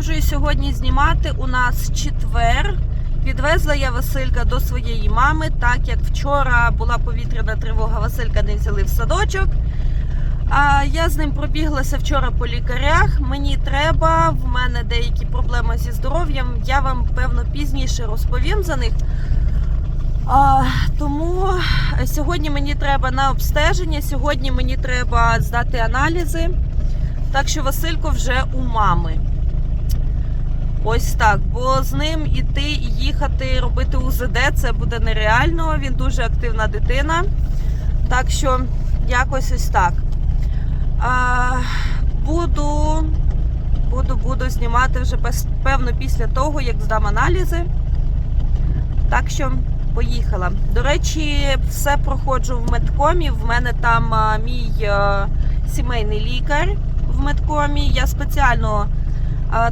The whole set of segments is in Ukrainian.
Продовжую сьогодні знімати. У нас четвер. Відвезла я Василька до своєї мами, так як вчора була повітряна тривога, Василька не взяли в садочок. А я з ним пробіглася вчора по лікарях. Мені треба, в мене деякі проблеми зі здоров'ям. Я вам певно пізніше розповім за них. А, тому сьогодні мені треба на обстеження, сьогодні мені треба здати аналізи. Так що Василько вже у мами. Ось так. Бо з ним іти і їхати, робити УЗД це буде нереально. Він дуже активна дитина. Так що якось ось так. А, буду, буду, буду знімати вже певно після того, як здам аналізи. Так що поїхала. До речі, все проходжу в медкомі. В мене там а, мій а, сімейний лікар в медкомі. Я спеціально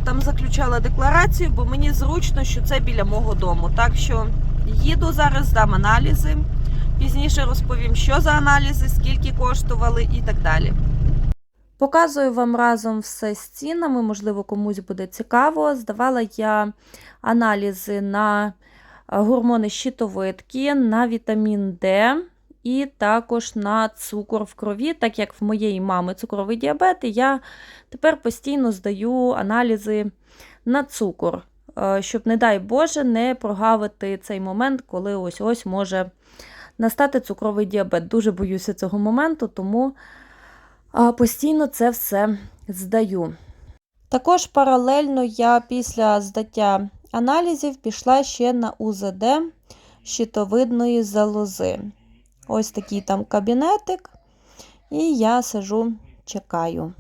там заключала декларацію, бо мені зручно, що це біля мого дому. Так що їду зараз, здам аналізи. Пізніше розповім, що за аналізи, скільки коштували і так далі. Показую вам разом все з цінами, можливо, комусь буде цікаво. Здавала я аналізи на е, гормони щитовидки, на вітамін Д і також на цукор в крові, так як в моєї мами цукровий діабет, і я тепер постійно здаю аналізи на цукор, е, щоб, не дай Боже, не прогавити цей момент, коли ось ось може настати цукровий діабет. Дуже боюся цього моменту, тому постійно це все здаю. Також паралельно я після здаття аналізів пішла ще на УЗД щитовидної залози. Ось такий там кабінетик, і я сижу, чекаю.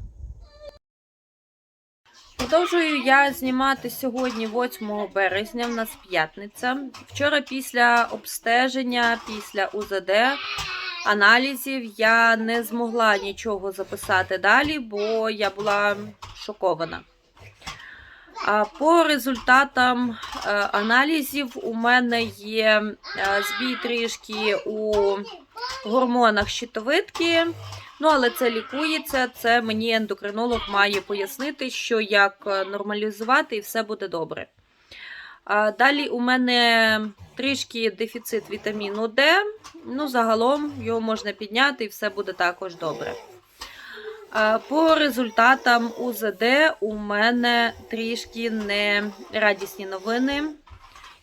Продовжую я знімати сьогодні, 8 березня, в нас п'ятниця. Вчора після обстеження, після УЗД аналізів я не змогла нічого записати далі, бо я була шокована. По результатам е, аналізів у мене є е, збій трішки у гормонах щитовидки. Ну, але це лікується. Це мені ендокринолог має пояснити, що як е, нормалізувати, і все буде добре. Далі у мене трішки дефіцит вітаміну Д. Ну, загалом його можна підняти і все буде також добре. По результатам УЗД у мене трішки не радісні новини.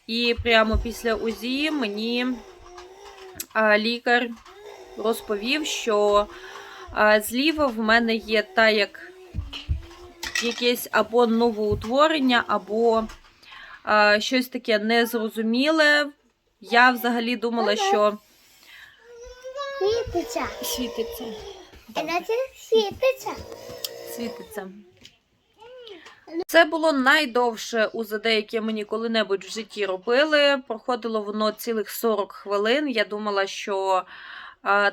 І прямо після УЗІ мені лікар розповів, що зліва в мене є та як якесь або новоутворення, або щось таке незрозуміле. Я взагалі думала, що Світиться. світиться. Світиться. світиться. Це було найдовше УЗД, яке мені коли-небудь в житті робили. Проходило воно цілих 40 хвилин. Я думала, що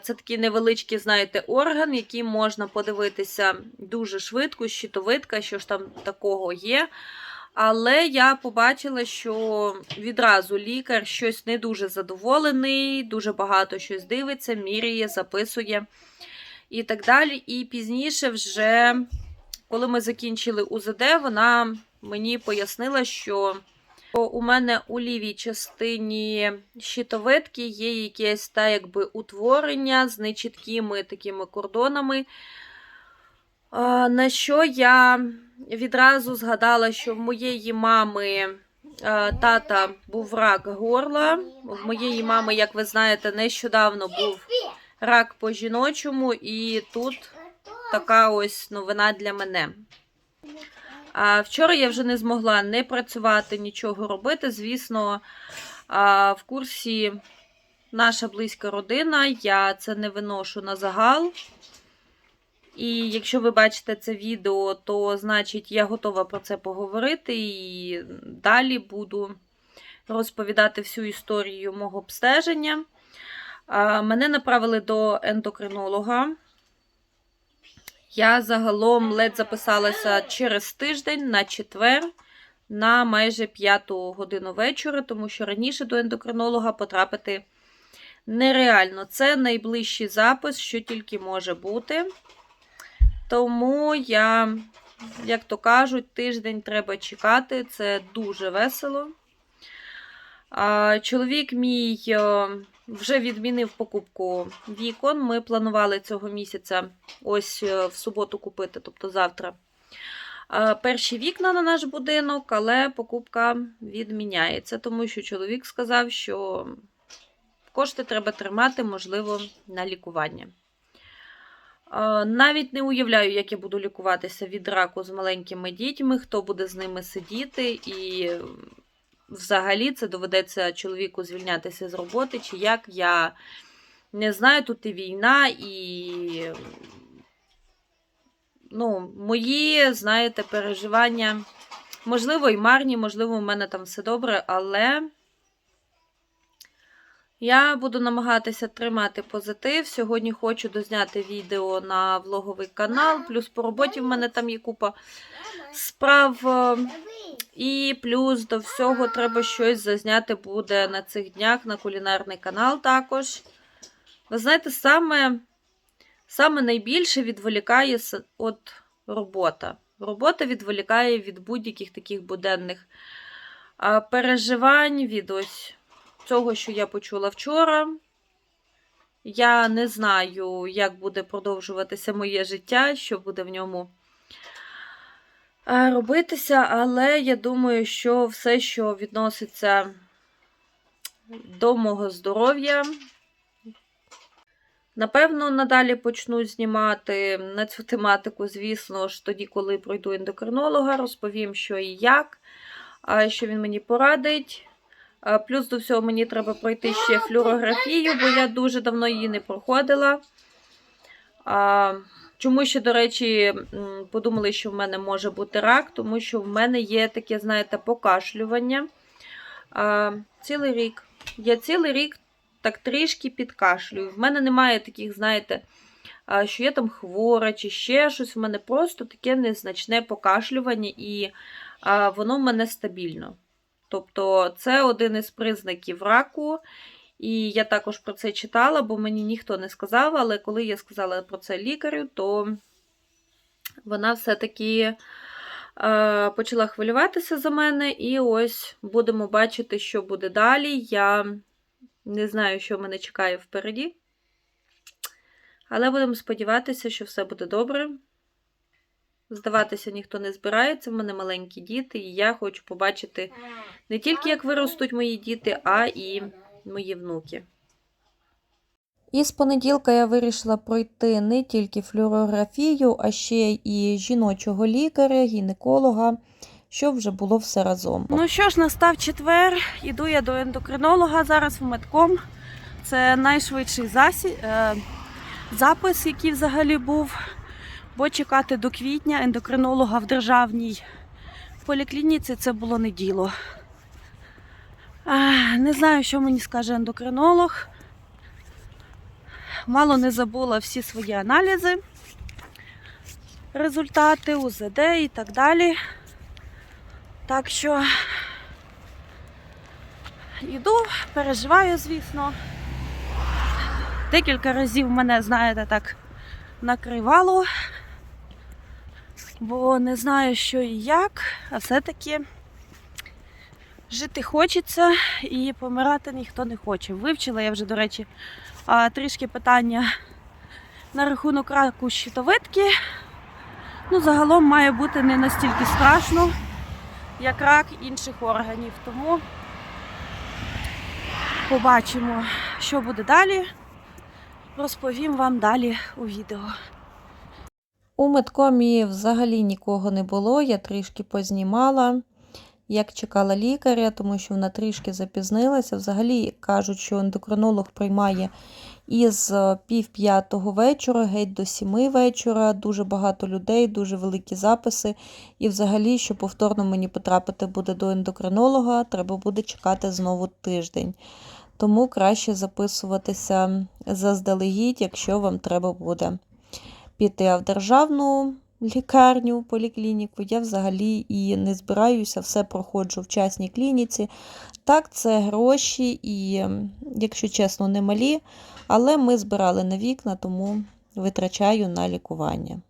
це такий невеличкий, знаєте, орган, який можна подивитися дуже швидко, щитовидка, що ж там такого є. Але я побачила, що відразу лікар щось не дуже задоволений, дуже багато щось дивиться, міряє, записує і так далі. І пізніше, вже, коли ми закінчили УЗД, вона мені пояснила, що у мене у лівій частині щитовидки є якесь та якби утворення з нечіткими такими кордонами. На що я відразу згадала, що в моєї мами тата був рак горла. В моєї мами, як ви знаєте, нещодавно був рак по жіночому, і тут така ось новина для мене. А вчора я вже не змогла не працювати, нічого робити. Звісно, в курсі наша близька родина, я це не виношу на загал. І якщо ви бачите це відео, то значить я готова про це поговорити і далі буду розповідати всю історію мого обстеження. Мене направили до ендокринолога. Я загалом ледь записалася через тиждень на четвер на майже п'яту годину вечора, тому що раніше до ендокринолога потрапити нереально. Це найближчий запис, що тільки може бути. Тому я як то кажуть, тиждень треба чекати. Це дуже весело. Чоловік мій е, вже відмінив покупку вікон. Ми планували цього місяця ось е, в суботу купити, тобто завтра. е, Перші вікна на наш будинок, але покупка відміняється, тому що чоловік сказав, що кошти треба тримати, можливо, на лікування. Е, Навіть не уявляю, як я буду лікуватися від раку з маленькими дітьми, хто буде з ними сидіти, і взагалі це доведеться чоловіку звільнятися з роботи, чи як я не знаю, тут і війна, і ну, мої, знаєте, переживання, можливо, і марні, можливо, у мене там все добре, але. Я буду намагатися тримати позитив. Сьогодні хочу дозняти відео на влоговий канал. Плюс по роботі в мене там є купа справ. е, І плюс до всього треба щось зазняти буде на цих днях на кулінарний канал також. Ви знаєте, саме, саме найбільше відволікає от робота. Робота відволікає від будь-яких таких буденних переживань, від ось цього, що я почула вчора. Я не знаю, як буде продовжуватися моє життя, що буде в ньому е, робитися, але я думаю, що все, що відноситься до мого здоров'я, напевно, надалі почну знімати на цю тематику, звісно ж, тоді, коли пройду ендокринолога, розповім, що і як, що він мені порадить. Плюс до всього мені треба пройти ще флюорографію, бо я дуже давно її не проходила. Чому ще, до речі, подумали, що в мене може бути рак, тому що в мене є таке, знаєте, покашлювання. Цілий рік. Я цілий рік так трішки підкашлюю. В мене немає таких, знаєте, що я там хвора чи ще щось. В мене просто таке незначне покашлювання, і воно в мене стабільно. Тобто це один із признаків раку. І я також про це читала, бо мені ніхто не сказав, але коли я сказала про це лікарю, то вона все-таки е, почала хвилюватися за мене. І ось будемо бачити, що буде далі. Я не знаю, що мене чекає впереді. Але будемо сподіватися, що все буде добре. Здаватися ніхто не збирається, в мене маленькі діти, і я хочу побачити не тільки як виростуть мої діти, а і мої внуки. І з понеділка я вирішила пройти не тільки флюорографію, а ще і жіночого лікаря, гінеколога, щоб вже було все разом. Ну що ж, настав четвер. Іду я до ендокринолога зараз в медком. Це найшвидший засі... е, запис, який взагалі був. Бо чекати до квітня ендокринолога в державній поліклініці це було не діло. Не знаю, що мені скаже ендокринолог. Мало не забула всі свої аналізи, результати, УЗД і так далі. Так що йду, переживаю, звісно. Декілька разів мене, знаєте, так накривало, бо не знаю, що і як, а все-таки жити хочеться і помирати ніхто не хоче. Вивчила я вже, до речі, трішки питання на рахунок раку щитовидки. Ну, загалом має бути не настільки страшно, як рак інших органів. Тому побачимо, що буде далі. Розповім вам далі у відео. У медкомі взагалі нікого не було, я трішки познімала, як чекала лікаря, тому що вона трішки запізнилася. Взагалі кажуть, що ендокринолог приймає із е, пів п'ятого вечора, геть до сіми вечора. Дуже багато людей, дуже великі записи. І взагалі, щоб повторно мені потрапити буде до ендокринолога, треба буде чекати знову тиждень. Тому краще записуватися заздалегідь, якщо вам треба буде піти в державну лікарню, поліклініку. Я взагалі і не збираюся, все проходжу в частній клініці. Так, це гроші, і, якщо чесно, не малі, але ми збирали на вікна, тому витрачаю на лікування.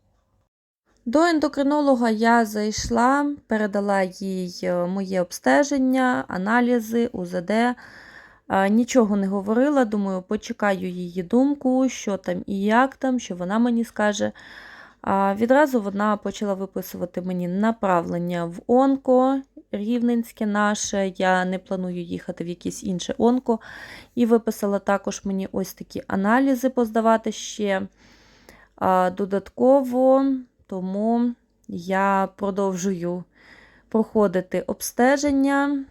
До ендокринолога я зайшла, передала їй е, моє обстеження, аналізи, УЗД. Нічого не говорила, думаю, почекаю її думку, що там і як там, що вона мені скаже. Відразу вона почала виписувати мені направлення в онко рівненське наше. Я не планую їхати в якесь інше онко. І виписала також мені ось такі аналізи поздавати ще додатково, тому я продовжую проходити обстеження.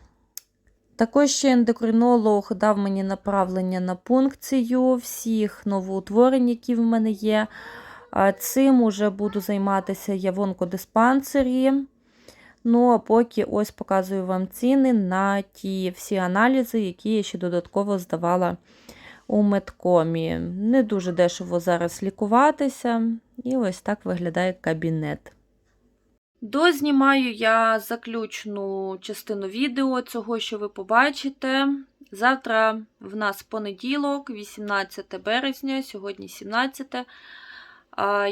Також ще ендокринолог дав мені направлення на пункцію всіх новоутворень, які в мене є. Цим уже буду займатися я в онкодиспансері. Ну, а поки ось показую вам ціни на ті всі аналізи, які я ще додатково здавала у медкомі. Не дуже дешево зараз лікуватися. І ось так виглядає кабінет. Дознімаю я заключну частину відео цього, що ви побачите. Завтра в нас понеділок, 18 березня, сьогодні 17.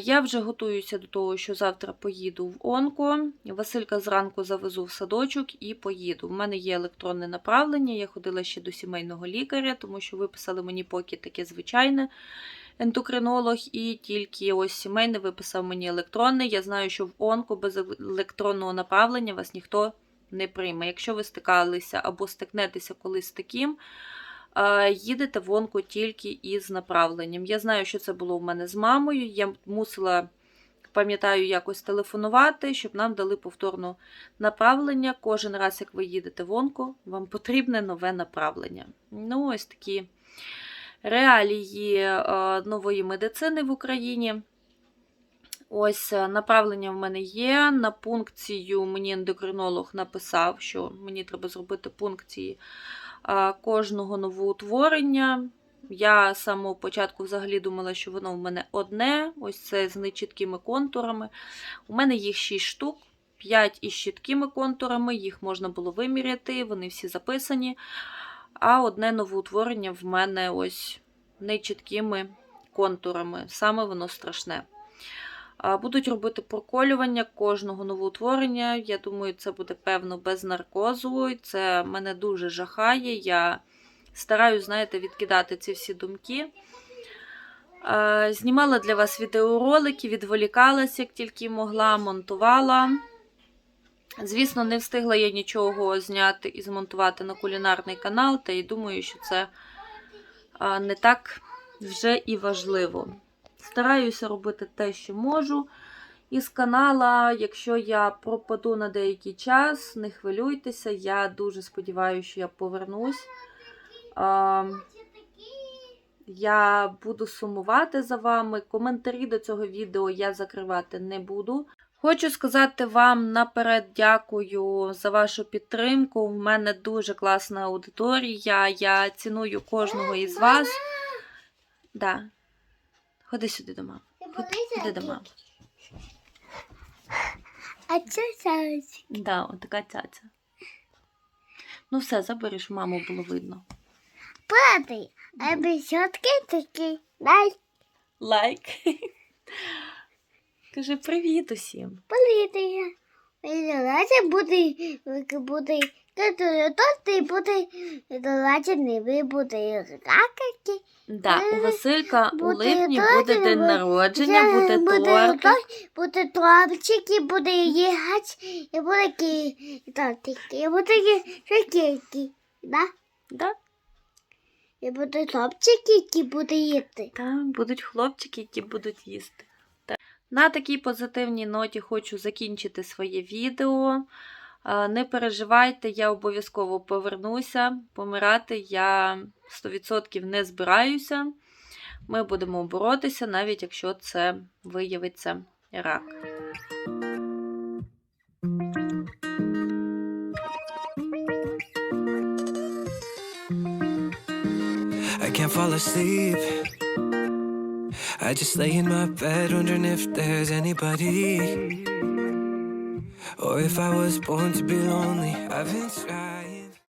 Я вже готуюся до того, що завтра поїду в Онко. Василька зранку завезу в садочок і поїду. У мене є електронне направлення. Я ходила ще до сімейного лікаря, тому що виписали мені поки таке звичайне ендокринолог, і тільки ось сімейний виписав мені електронне. Я знаю, що в онко без електронного направлення вас ніхто не прийме. Якщо ви стикалися або стикнетеся колись з таким, е, їдете в онко тільки із направленням. Я знаю, що це було в мене з мамою. Я мусила. Пам'ятаю, якось телефонувати, щоб нам дали повторне направлення. Кожен раз, як ви їдете в онко, вам потрібне нове направлення. Ну, ось такі реалії е, нової медицини в Україні. Ось е, направлення в мене є. На пункцію мені ендокринолог написав, що мені треба зробити пункції е, кожного новоутворення. Я самого початку взагалі думала, що воно в мене одне, ось це з нечіткими контурами. У мене їх 6 штук, 5 із чіткими контурами, їх можна було виміряти, вони всі записані. А одне новоутворення в мене ось нечіткими контурами. Саме воно страшне. Будуть робити проколювання кожного новоутворення. Я думаю, це буде певно без наркозу. Це мене дуже жахає. Я стараюсь, знаєте, відкидати ці всі думки. Знімала для вас відеоролики, відволікалася, як тільки могла, монтувала. Звісно, не встигла я нічого зняти і змонтувати на кулінарний канал, та й думаю, що це не так вже і важливо. Стараюся робити те, що можу. Із канала, якщо я пропаду на деякий час, не хвилюйтеся, я дуже сподіваюся, що я повернусь. Я буду сумувати за вами. Коментарі до цього відео я закривати не буду. Хочу сказати вам наперед дякую за вашу підтримку. У мене дуже класна аудиторія. Я ціную кожного із вас. Да. Ходи сюди до мами. Ходи, до мами. А це зараз. Да, от така цяця. Ну все, забереш, маму було видно. Падай. А бісотки такі. Дай Лайк. Кажи привіт усім. політика. Давайте буде, буде, то ти буде, давайте не ви буде ракети. Да, у Василька у липні буде день народження, буде тортик. торт, буде тортики, буде їхати, і буде тортики, і буде шокейки, да? Да? І буде топчики, які буде їсти. Там будуть хлопчики, які будуть їсти. На такій позитивній ноті хочу закінчити своє відео. Е, Не переживайте, я обов'язково повернуся. Помирати я 100% не збираюся. Ми будемо боротися, навіть якщо це виявиться рак. I can't fall asleep. I just lay in my bed wondering if there's anybody. Or if I was born to be lonely. I've been trying.